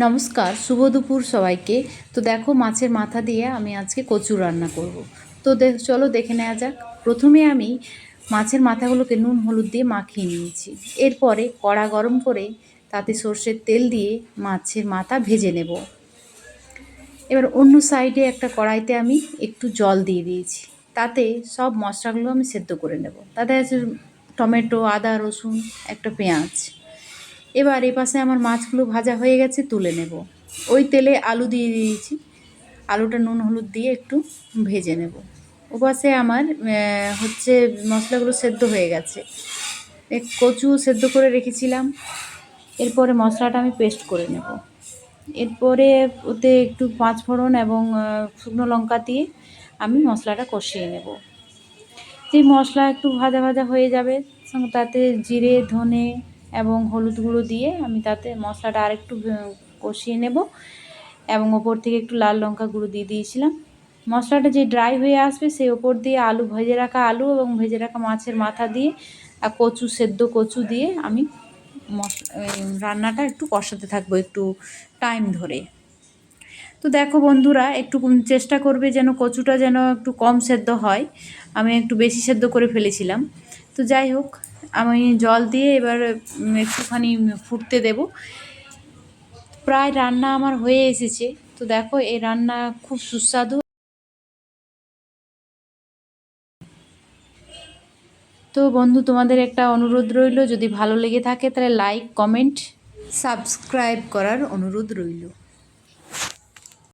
নমস্কার, শুভ দুপুর সবাইকে। তো দেখো, মাছের মাথা দিয়ে আমি আজকে কচু রান্না করব। তো চলো দেখে নেওয়া যাক। প্রথমে আমি মাছের মাথাগুলোকে নুন, হলুদ দিয়ে মাখিয়ে নিয়েছি। এরপরে কড়া গরম করে তাতে সর্ষের তেল দিয়ে মাছের মাথা ভেজে নেব। এবার অন্য সাইডে একটা কড়াইতে আমি একটু জল দিয়ে দিয়েছি। তাতে সব মশলাগুলো আমি সেদ্ধ করে নেব। তাতে আছে টমেটো, আদা, রসুন, একটা পেঁয়াজ। এবার এ পাশে আমার মাছগুলো ভাজা হয়ে গেছে, তুলে নেব। ওই তেলে আলু দিয়ে দিয়েছি। আলুটা নুন হলুদ দিয়ে একটু ভেজে নেব। ও পাশে আমার হচ্ছে মশলাগুলো সেদ্ধ হয়ে গেছে। কচু সেদ্ধ করে রেখেছিলাম। এরপরে মশলাটা আমি পেস্ট করে নেব। এরপরে ওতে একটু পাঁচ ফোড়ন এবং শুকনো লঙ্কা দিয়ে আমি মশলাটা কষিয়ে নেব। যে মশলা একটু ভাজা ভাজা হয়ে যাবে, তাতে জিরে, ধনে এবং হলুদ গুঁড়ো দিয়ে আমি তাতে মশলাটা আরেকটু কষিয়ে নেব এবং ওপর থেকে একটু লাল লঙ্কা গুঁড়ো দিয়ে দিয়েছিলাম। মশলাটা যে ড্রাই হয়ে আসবে সেই ওপর দিয়ে আলু ভেজে রাখা আলু এবং ভেজে রাখা মাছের মাথা দিয়ে আর কচু, সেদ্ধ কচু দিয়ে আমি রান্নাটা একটু কষাতে থাকব একটু টাইম ধরে। তো দেখো বন্ধুরা, একটু চেষ্টা করবে যেন কচুটা যেন একটু কম সেদ্ধ হয়। আমি একটু বেশি সেদ্ধ করে ফেলেছিলাম। তো যাই হোক আমি জল দিয়ে এবার একটুখানি ফুটতে দেব। প্রায় রান্না আমার হয়ে এসেছে। তো দেখো, এই রান্না খুব সুস্বাদু। তো বন্ধু, তোমাদের একটা অনুরোধ রইল। যদি ভালো লেগে থাকে, তাহলে লাইক কমেন্ট সাবস্ক্রাইব করার অনুরোধ রইল।